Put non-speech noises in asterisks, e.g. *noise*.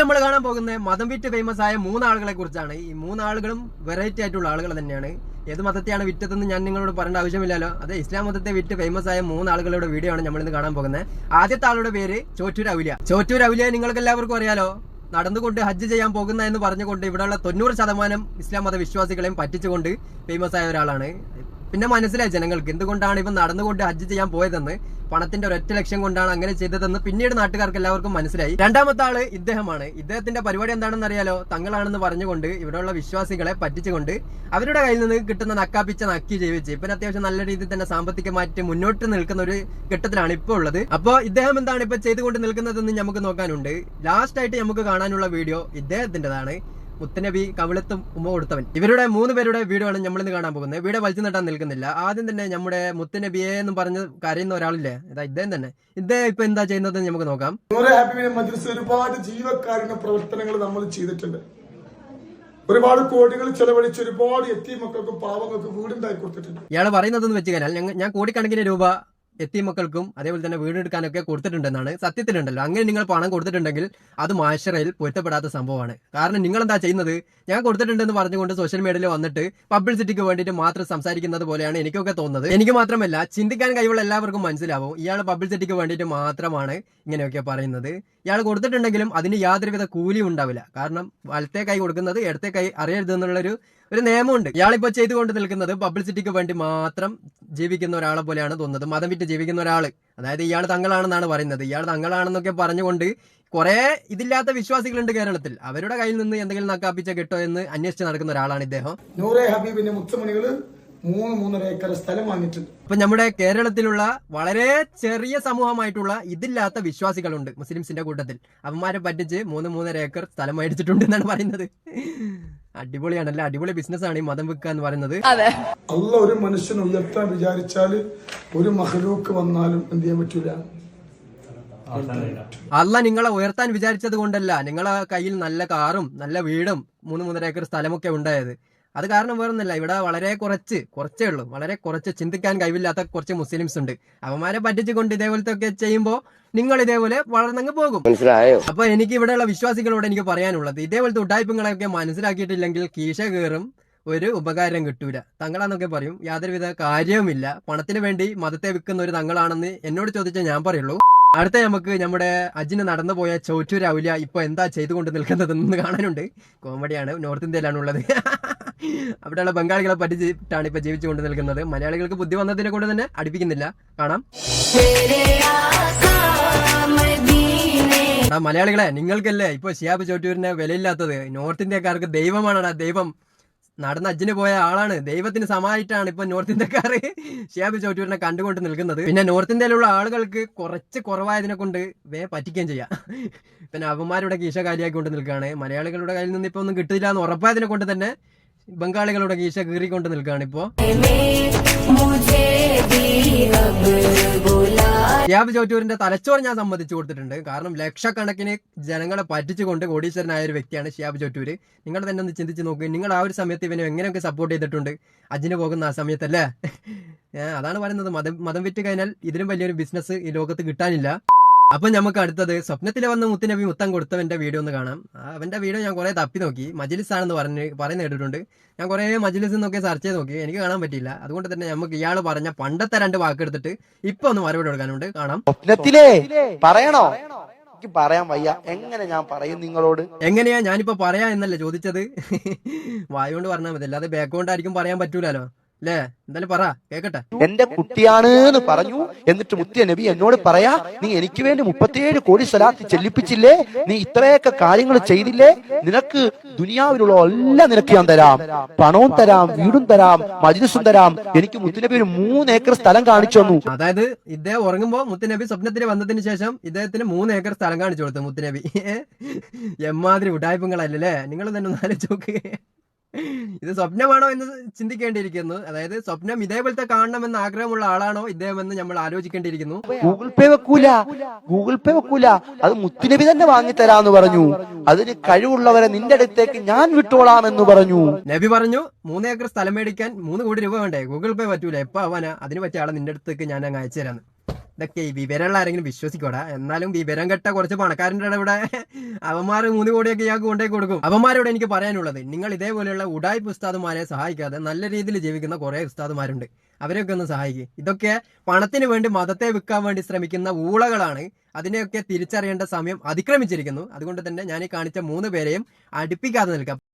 നമ്മൾ കാണാൻ പോകുന്നത് മതം വിറ്റ് ഫേമസ് ആയ മൂന്നാളുകളെ കുറിച്ചാണ്. ഈ മൂന്നാളുകളും വെറൈറ്റി ആയിട്ടുള്ള ആളുകൾ തന്നെയാണ്. ഏത് മതത്തെയാണ് വിറ്റതെന്ന് ഞാൻ നിങ്ങളോട് പറയേണ്ട ആവശ്യമില്ലല്ലോ. അത് ഇസ്ലാം മതത്തെ വിറ്റ് ഫേമസ് ആയ മൂന്നാളുകളുടെ വീഡിയോ ആണ് നമ്മൾ ഇന്ന് കാണാൻ പോകുന്നത്. ആദ്യത്തെ ആളുടെ പേര് ചോറ്റൂർ അവലിയ ചോറ്റൂർ അവലിയ നിങ്ങൾക്ക് എല്ലാവർക്കും അറിയാലോ. നടന്നുകൊണ്ട് ഹജ്ജ് ചെയ്യാൻ പോകുന്ന എന്ന് പറഞ്ഞുകൊണ്ട് ഇവിടെയുള്ള തൊണ്ണൂറ് ശതമാനം ഇസ്ലാം മത വിശ്വാസികളെയും പറ്റിച്ചുകൊണ്ട് ഫേമസ് ആയ ഒരാളാണ്. പിന്നെ മനസ്സിലായി ജനങ്ങൾക്ക് എന്തുകൊണ്ടാണ് ഇവൻ നടന്നുകൊണ്ട് ഹജ്ജ് ചെയ്യാൻ പോയതെന്ന്? പണത്തിന്റെ ഒരൊറ്റ ലക്ഷ്യം കൊണ്ടാണ് അങ്ങനെ ചെയ്തതെന്ന് പിന്നീട് നാട്ടുകാർക്ക് എല്ലാവർക്കും മനസ്സിലായി. രണ്ടാമത്തെ ആൾ ഇദ്ദേഹമാണ്. ഇദ്ദേഹത്തിന്റെ പരിപാടി എന്താണെന്ന് അറിയാലോ? തങ്ങളാണെന്ന് പറഞ്ഞുകൊണ്ട് ഇവിടെയുള്ള വിശ്വാസികളെ പറ്റിച്ചുകൊണ്ട് അവരുടെ കയ്യിൽ നിന്ന് കിട്ടുന്ന നക്കാപ്പിച്ച നക്കി ജീവിച്ച് ഇപ്പം അത്യാവശ്യം നല്ല രീതിയിൽ തന്നെ സാമ്പത്തികമായിട്ട് മുന്നോട്ട് നിൽക്കുന്ന ഒരു ഘട്ടത്തിലാണ് ഇപ്പോൾ ഉള്ളത്. അപ്പോൾ ഇദ്ദേഹം എന്താണ് ഇപ്പൊ ചെയ്തുകൊണ്ട് നിൽക്കുന്നതെന്ന് നമുക്ക് നോക്കാനുണ്ട്. ലാസ്റ്റ് ആയിട്ട് നമുക്ക് കാണാനുള്ള വീഡിയോ ഇദ്ദേഹത്തിന്റെതാണ്. മുത്തനബി കവിളത്തും ഉമ്മ കൊടുത്തവൻ. ഇവരുടെ മൂന്ന് പേരുടെ വീഡിയോ ആണ് നമ്മൾ ഇന്ന് കാണാൻ പോകുന്നത്. വീഡിയോ വലിച്ചു നട്ടാൻ നിൽക്കുന്നില്ല. ആദ്യം തന്നെ നമ്മുടെ മുത്തനബിയെ എന്ന് പറഞ്ഞ് കരയുന്ന ഒരാളില്ലേ? ഇതാ ഇദ്ദേഹം തന്നെ. ഇദ്ദേഹം ഇപ്പൊ എന്താ ചെയ്യുന്നത് നമുക്ക് നോക്കാം. ഒരുപാട് ജീവക്കാരുടെ പ്രവർത്തനങ്ങൾ നമ്മൾ ചെയ്തിട്ടുണ്ട്. ഒരുപാട് കോടികൾ ചെലവഴിച്ച് ഒരുപാട് എത്തി മക്കൾക്ക് പാവങ്ങൾക്ക് വീടുണ്ടാക്കി കൊടുത്തിട്ടുണ്ട്. ഇയാൾ പറയുന്നതെന്ന് വെച്ച് കഴിഞ്ഞാൽ ഞാൻ കോടിക്കണക്കിന് രൂപ എത്തി മക്കൾക്കും അതേപോലെ തന്നെ വീടെടുക്കാനൊക്കെ കൊടുത്തിട്ടുണ്ടെന്നാണ് സത്യത്തിലുണ്ടല്ലോ. അങ്ങനെ നിങ്ങൾ പണം കൊടുത്തിട്ടുണ്ടെങ്കിൽ അത് മാഷറയിൽ പൊരുത്തപ്പെടാത്ത സംഭവമാണ്. കാരണം നിങ്ങൾ എന്താ ചെയ്യുന്നത്? ഞാൻ കൊടുത്തിട്ടുണ്ടെന്ന് പറഞ്ഞുകൊണ്ട് സോഷ്യൽ മീഡിയയിൽ വന്നിട്ട് പബ്ലിസിറ്റിക്ക് വേണ്ടിയിട്ട് മാത്രം സംസാരിക്കുന്നത് പോലെയാണ് എനിക്കൊക്കെ തോന്നുന്നത്. എനിക്ക് മാത്രമല്ല ചിന്തിക്കാൻ കഴിവുള്ള എല്ലാവർക്കും മനസ്സിലാവും. ഇയാൾ പബ്ലിസിറ്റിക്ക് വേണ്ടിയിട്ട് മാത്രമാണ് ഇങ്ങനെയൊക്കെ പറയുന്നത്. ഇയാൾ കൊടുത്തിട്ടുണ്ടെങ്കിലും അതിന് യാതൊരുവിധ കൂലിയും ഉണ്ടാവില്ല. കാരണം വലത്തെ കൈ കൊടുക്കുന്നത് ഇടത്തെ കൈ അറിയരുത് എന്നുള്ളൊരു ഒരു നിയമമുണ്ട്. ഇയാളിപ്പോ ചെയ്തുകൊണ്ട് നിൽക്കുന്നത് പബ്ലിസിറ്റിക്ക് വേണ്ടി മാത്രം ജീവിക്കുന്ന ഒരാളെ പോലെയാണ് തോന്നുന്നത്. മതം വിറ്റ് ജീവിക്കുന്ന ഒരാൾ അതായത് ഇയാൾ തങ്ങളാണെന്നാണ് പറയുന്നത്. ഇയാൾ തങ്ങളാണെന്നൊക്കെ പറഞ്ഞുകൊണ്ട് കുറെ ഇതില്ലാത്ത വിശ്വാസികളുണ്ട് കേരളത്തിൽ. അവരുടെ കയ്യിൽ നിന്ന് എന്തെങ്കിലും നക്കാപ്പിച്ച കിട്ടോ എന്ന് അന്വേഷിച്ച് നടക്കുന്ന ഒരാളാണ് ഇദ്ദേഹം. നൂറെ ഹബീബിന്റെ മുത്തുമണികൾ മൂന്ന് മൂന്നര ഏക്കർ സ്ഥലം വാങ്ങിയിട്ടുണ്ട് അപ്പൊ നമ്മുടെ കേരളത്തിലുള്ള വളരെ ചെറിയ സമൂഹമായിട്ടുള്ള ഇതില്ലാത്ത വിശ്വാസികളുണ്ട് മുസ്ലിംസിന്റെ കൂട്ടത്തിൽ. അവന്മാരെ പറ്റിച്ച് മൂന്ന് മൂന്നര ഏക്കർ സ്ഥലം മേടിച്ചിട്ടുണ്ട് എന്നാണ് പറയുന്നത്. അടിപൊളിയാണല്ലേ? അടിപൊളി ബിസിനസ് ആണ് ഈ മതം വിൽക്കുക എന്ന് പറയുന്നത്. അല്ല ഒരു മനുഷ്യൻ ഉയർത്താൻ വിചാരിച്ചാൽ ഒരു മഹലൂക്ക് വന്നാലും എന്ത് ചെയ്യാൻ പറ്റൂല? അല്ല നിങ്ങളെ ഉയർത്താൻ വിചാരിച്ചത് കൊണ്ടല്ല. നിങ്ങളെ കയ്യിൽ നല്ല കാറും നല്ല വീടും മൂന്ന് മൂന്നര ഏക്കർ സ്ഥലമൊക്കെ ഉണ്ടായത്. അത് കാരണം വേറൊന്നുമില്ല. ഇവിടെ വളരെ കുറച്ച് കുറച്ചേ ഉള്ളൂ. വളരെ കുറച്ച് ചിന്തിക്കാൻ കഴിവില്ലാത്ത കുറച്ച് മുസ്ലിംസ് ഉണ്ട്. അവന്മാരെ പറ്റിച്ചുകൊണ്ട് ഇതേപോലത്തെ ഒക്കെ ചെയ്യുമ്പോൾ നിങ്ങൾ ഇതേപോലെ വളർന്നങ്ങ് പോകും. മനസ്സിലായോ? അപ്പൊ എനിക്ക് ഇവിടെയുള്ള വിശ്വാസികളോട് എനിക്ക് പറയാനുള്ളത് ഇതേപോലത്തെ ഉഡായ്പങ്ങളൊക്കെ മനസ്സിലാക്കിയിട്ടില്ലെങ്കിൽ കീശ കയറും ഒരു ഉപകാരം കിട്ടൂല. തങ്ങളാന്നൊക്കെ പറയും യാതൊരുവിധ കാര്യവുമില്ല. പണത്തിന് വേണ്ടി മതത്തെ വിൽക്കുന്ന ഒരു തങ്ങളാണെന്ന് എന്നോട് ചോദിച്ചാൽ ഞാൻ പറയുള്ളൂ. അടുത്ത നമുക്ക് നമ്മുടെ അജിന് നടന്നു പോയ ചോറ്റൂർ ഔലിയ ഇപ്പൊ എന്താ ചെയ്തുകൊണ്ട് നിൽക്കുന്നതെന്ന് കാണാനുണ്ട്. കോമഡിയാണ് നോർത്ത് ഇന്ത്യയിലാണ് ഉള്ളത് *laughs* അവിടെയുള്ള ബംഗാളികളെ പറ്റിച്ചിട്ടാണ് ഇപ്പൊ ജീവിച്ചുകൊണ്ട് നിൽക്കുന്നത്. മലയാളികൾക്ക് ബുദ്ധി വന്നതിനെ കൊണ്ട് തന്നെ അടുപ്പിക്കുന്നില്ല. കാണാം. മലയാളികളെ നിങ്ങൾക്കല്ലേ ഇപ്പൊ ഷിയാബ് ചോട്ടൂരിന്റെ വിലയില്ലാത്തത്? നോർത്ത് ഇന്ത്യക്കാർക്ക് ദൈവമാണടാ ദൈവം. നടന്ന അജ്ജിന് പോയ ആളാണ്. ദൈവത്തിന് സമായിട്ടാണ് ഇപ്പൊ നോർത്ത് ഇന്ത്യക്കാർ ഷിയാബ് ചോട്ടൂരിനെ കണ്ടുകൊണ്ട് നിൽക്കുന്നത്. പിന്നെ നോർത്ത് ഇന്ത്യയിലുള്ള ആളുകൾക്ക് കുറച്ച് കുറവായതിനെ കൊണ്ട് വേ പറ്റിക്കുകയും ചെയ്യാം. പിന്നെ അവന്മാരുടെ കീശ കാലിയാക്കിക്കൊണ്ട് നിൽക്കുകയാണ്. മലയാളികളുടെ കയ്യിൽ നിന്ന് ഇപ്പൊ ഒന്നും കിട്ടില്ല എന്ന് ഉറപ്പായതിനെ കൊണ്ട് തന്നെ ബംഗാളികളുടെ കീശ കീറിക്കൊണ്ട് നിൽക്കുകയാണ് ഇപ്പോ. ക്യാബ് ചോറ്റൂരിന്റെ തലച്ചോറ് ഞാൻ സമ്മതിച്ചു കൊടുത്തിട്ടുണ്ട്. കാരണം ലക്ഷക്കണക്കിന് ജനങ്ങളെ പറ്റിച്ചുകൊണ്ട് കോടീശ്വരനായ ഒരു വ്യക്തിയാണ് ഷിയാബ് ചോറ്റൂര് നിങ്ങൾ തന്നെ ഒന്ന് ചിന്തിച്ച് നോക്കി നിങ്ങൾ ആ ഒരു സമയത്ത് ഇവനെ എങ്ങനെയൊക്കെ സപ്പോർട്ട് ചെയ്തിട്ടുണ്ട്? അജിന് പോകുന്ന ആ സമയത്തല്ലേ? അതാണ് പറയുന്നത്. മതം മതം വിറ്റ് കഴിഞ്ഞാൽ ഇതിലും വലിയൊരു ബിസിനസ് ഈ ലോകത്ത് കിട്ടാനില്ല. അപ്പൊ നമുക്ക് അടുത്തത്. സ്വപ്നത്തിൽ വന്ന മുത്തുനബി മുത്തം കൊടുത്തവന്റെ വീഡിയോ ഒന്ന് കാണാം. അവന്റെ വീഡിയോ ഞാൻ കുറെ തപ്പി നോക്കി. മജിലിസ് ആണെന്ന് പറഞ്ഞ് പറയുന്ന കേട്ടിട്ടുണ്ട്. ഞാൻ കുറെ മജിലിസ് എന്നൊക്കെ സെർച്ച് ചെയ്ത് നോക്കി. എനിക്ക് കാണാൻ പറ്റിയില്ല. അതുകൊണ്ട് തന്നെ നമുക്ക് ഇയാൾ പറഞ്ഞ പണ്ടത്തെ രണ്ട് വാക്കെടുത്തിട്ട് ഇപ്പൊ ഒന്ന് മറുപടി കൊടുക്കാനുണ്ട്. കാണാം. സ്വപ്നത്തിലേ? പറയണോ? എനിക്ക് പറയാൻ വയ്യ. എങ്ങനെ ഞാൻ പറയും നിങ്ങളോട്? എങ്ങനെയാ ഞാനിപ്പോ പറയാ എന്നല്ലേ ചോദിച്ചത്? വായുകൊണ്ട് പറഞ്ഞാൽ മതി. അല്ലാതെ ബാക്ക്ഗ്രൗണ്ട് ആയിരിക്കും പറയാൻ പറ്റൂലോ അല്ലേ എന്തായാലും പറ കേക്കട്ടെ. എന്റെ കുട്ടിയാണ് എന്ന് പറഞ്ഞു. എന്നിട്ട് മുത്തിയ നബി എന്നോട് പറയാ നീ എനിക്ക് വേണ്ടി മുപ്പത്തിയേഴ് കോടി സ്ഥലത്ത് ചെല്ലിപ്പിച്ചില്ലേ? നീ ഇത്രയൊക്കെ കാര്യങ്ങൾ ചെയ്തില്ലേ? നിനക്ക് ദുനിയാവിലുള്ള എല്ലാം നിനക്ക് ഞാൻ തരാം. പണവും തരാം വീടും തരാം മജ്ലിസും തരാം. എനിക്ക് മുത്തുനബി ഒരു മൂന്ന് ഏക്കർ സ്ഥലം കാണിച്ചു തന്നു. അതായത് ഇദ്ദേഹം ഉറങ്ങുമ്പോ മുത്തുനബി സ്വപ്നത്തിൽ വന്നതിന് ശേഷം ഇദ്ദേഹത്തിന് മൂന്ന് ഏക്കർ സ്ഥലം കാണിച്ചു കൊടുത്തു മുത്തുനബി എമ്മാതിരി ഉടായ്പങ്ങളല്ലേ? നിങ്ങൾ തന്നെ ഒന്ന് ആലോചിച്ച് ഇത് സ്വപ്നമാണോ എന്ന് ചിന്തിക്കേണ്ടിയിരിക്കുന്നു. അതായത് സ്വപ്നം ഇതേപോലത്തെ കാണണമെന്ന് ആഗ്രഹമുള്ള ആളാണോ ഇദ്ദേഹം എന്ന് നമ്മൾ ആലോചിക്കേണ്ടിയിരിക്കുന്നു. ഗൂഗിൾ പേ വെക്കൂല. ഗൂഗിൾ പേ വെക്കൂല. അത് മുത്തുനബി തന്നെ വാങ്ങി വാങ്ങിത്തരാന്ന് പറഞ്ഞു. അതിന് കഴിവുള്ളവരെ നിന്റെ അടുത്തേക്ക് ഞാൻ വിട്ടോളാം എന്ന് പറഞ്ഞു. നബി പറഞ്ഞു മൂന്ന് ഏക്കർ സ്ഥലം മേടിക്കാൻ മൂന്ന് കോടി രൂപ വേണ്ടേ? ഗൂഗിൾ പേ പറ്റൂല. എപ്പോ ആവാനാ? അതിന് പറ്റിയ ആളെ നിന്റെ അടുത്തേക്ക് ഞാൻ അങ്ങ് അയച്ചു തരാന്ന് ഇതൊക്കെ ഈ വിവരമുള്ള ആരെങ്കിലും വിശ്വസിക്കോടാ എന്നാലും വിവരം കെട്ട കുറച്ച് പണക്കാരന്റെ ഇവിടെ അവന്മാർ മൂന്ന് കോടിയൊക്കെ ഞാൻ കൊണ്ടേ കൊടുക്കും. അവന്മാരോട് എനിക്ക് പറയാനുള്ളത് നിങ്ങൾ ഇതേപോലെയുള്ള ഉടായ്പ ഉസ്താദുമാരെ സഹായിക്കാതെ നല്ല രീതിയിൽ ജീവിക്കുന്ന കുറേ ഉസ്താദുമാരുണ്ട്. അവരെയൊക്കെ ഒന്ന് സഹായിക്കും. ഇതൊക്കെ പണത്തിന് വേണ്ടി മതത്തെ വിൽക്കാൻ വേണ്ടി ശ്രമിക്കുന്ന ഊളകളാണ്. അതിനെയൊക്കെ തിരിച്ചറിയേണ്ട സമയം അതിക്രമിച്ചിരിക്കുന്നു. അതുകൊണ്ട് തന്നെ ഞാൻ ഈ കാണിച്ച മൂന്ന് പേരെയും അടുപ്പിക്കാതെ നിൽക്കാം.